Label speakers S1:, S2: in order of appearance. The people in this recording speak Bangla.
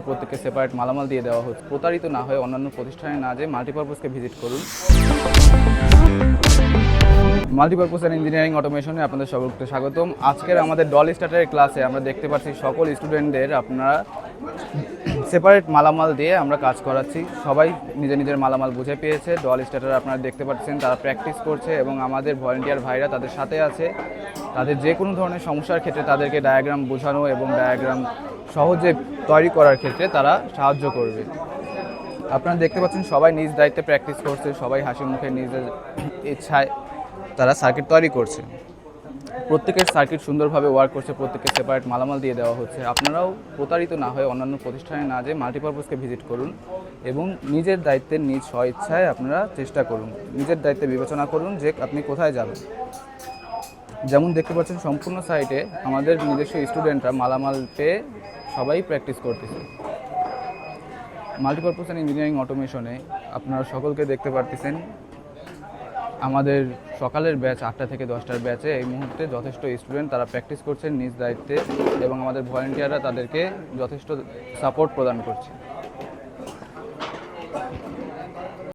S1: প্রত্যেককে সেপারেট মালামাল দিয়ে দেওয়া হচ্ছে। প্রতারিত না হয়ে অন্যান্য প্রতিষ্ঠানে না যে মাল্টিপারপাসকে ভিজিট করুন। মাল্টিপারপাস অ্যান্ড ইঞ্জিনিয়ারিং অটোমেশনে আপনাদের সকলকে স্বাগতম। আজকের আমাদের ডল স্টার্টারের ক্লাসে আমরা দেখতে পাচ্ছি সকল স্টুডেন্টদের আপনারা সেপারেট মালামাল দিয়ে আমরা কাজ করাচ্ছি। সবাই নিজের নিজের মালামাল বুঝে পেয়েছে। ডল স্টার্টার আপনারা দেখতে পাচ্ছেন, তারা প্র্যাকটিস করছে এবং আমাদের ভলেন্টিয়ার ভাইরা তাদের সাথে আছে। তাদের যে কোনো ধরনের সমস্যার ক্ষেত্রে তাদেরকে ডায়াগ্রাম বোঝানো এবং ডায়াগ্রাম সহজে তৈরি করার ক্ষেত্রে তারা সাহায্য করবে। আপনারা দেখতে পাচ্ছেন সবাই নিজ দায়িত্বে প্র্যাকটিস করছে, সবাই হাসি মুখে নিজের ইচ্ছায় তারা সার্কিট তৈরি করছে। প্রত্যেকের সার্কিট সুন্দরভাবে ওয়ার্ক করছে, প্রত্যেককে সেপারেট মালামাল দিয়ে দেওয়া হচ্ছে। আপনারাও প্রতারিত না হয়ে অন্যান্য প্রতিষ্ঠানে না যে মাল্টিপারপাসকে ভিজিট করুন এবং নিজের দায়িত্বে নিজ স্ব ইচ্ছায় আপনারা চেষ্টা করুন। নিজের দায়িত্বে বিবেচনা করুন যে আপনি কোথায় যাবেন। যেমন দেখতে পাচ্ছেন, সম্পূর্ণ সাইটে আমাদের নিজস্ব স্টুডেন্টরা মালামাল পেয়ে সবাই প্র্যাকটিস করতেছে। মাল্টিপারপাস অ্যান্ড ইঞ্জিনিয়ারিং অটোমেশনে আপনারা সকলকে দেখতে পারতেছেন, আমাদের সকালের ব্যাচ আটটা থেকে দশটার ব্যাচে এই মুহূর্তে যথেষ্ট স্টুডেন্ট তারা প্র্যাকটিস করছেন নিজ দায়িত্বে এবং আমাদের ভলেন্টিয়াররা তাদেরকে যথেষ্ট সাপোর্ট প্রদান করছে।